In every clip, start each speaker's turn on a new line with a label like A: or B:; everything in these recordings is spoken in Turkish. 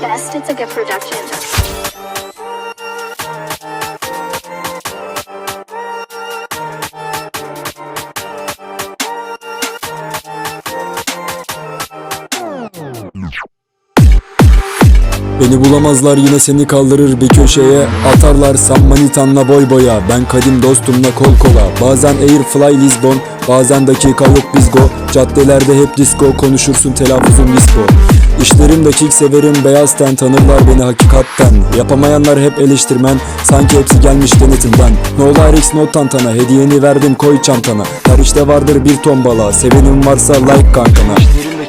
A: Best, it's a good production.
B: Beni bulamazlar yine seni kaldırır bir köşeye. Atarlar sen manitanla boy boya. Ben kadim dostumla kol kola. Bazen Airfly Lisbon Bazen dakika yok bizgo. Caddelerde hep disco Konuşursun telaffuzun disco. İşlerim dakik severim beyaz ten Tanırlar beni hakikatten. Yapamayanlar hep eleştirmen Sanki hepsi gelmiş denetimden. No lyrics no tantana Hediyeni verdim koy çantana. Her işte vardır bir ton bala Sevenim varsa like kankana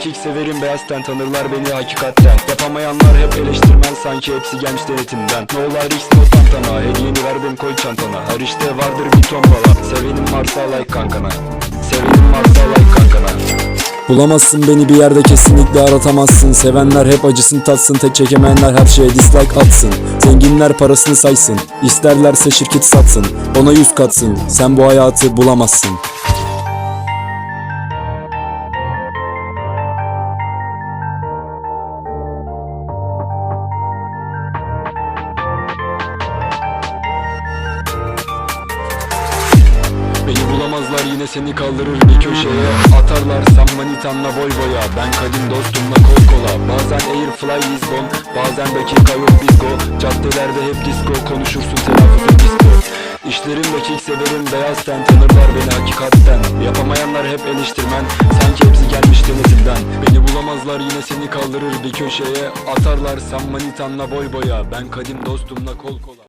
B: Dakik severim beyaz ten Tanırlar beni hakikatten. Yapamayanlar hep eleştirmen Sanki hepsi gelmiş denetimden. No lyrics no tantana Hediyeni verdim koy çantana. Her işte vardır bir ton bala Sevenim varsa like kankana. Sevenim varsa like kankana. Bulamazsın beni bir yerde kesinlikle aratamazsın. Sevenler hep acısını tatsın Tek çekemeyenler her şeye dislike atsın. Zenginler parasını saysın İsterlerse şirket satsın Ona yüz katsın. Sen bu hayatı bulamazsın Beni bulamazlar yine seni kaldırır bir köşeye. Atarlar sen manitanla boy boya. Ben kadim dostumla kol kola. Bazen Airfly Lisbon Bazen dakika yok bizgo Caddelerde hep disco Konuşursun telaffuzun disco. İşlerim dakik severim beyaz ten Tanırlar beni hakikatten. Yapamayanlar hep eleştirmen Sanki hepsi gelmiş denetimden. Beni bulamazlar yine seni kaldırır bir köşeye. Atarlar sen manitanla boy boya. Ben kadim dostumla kol kola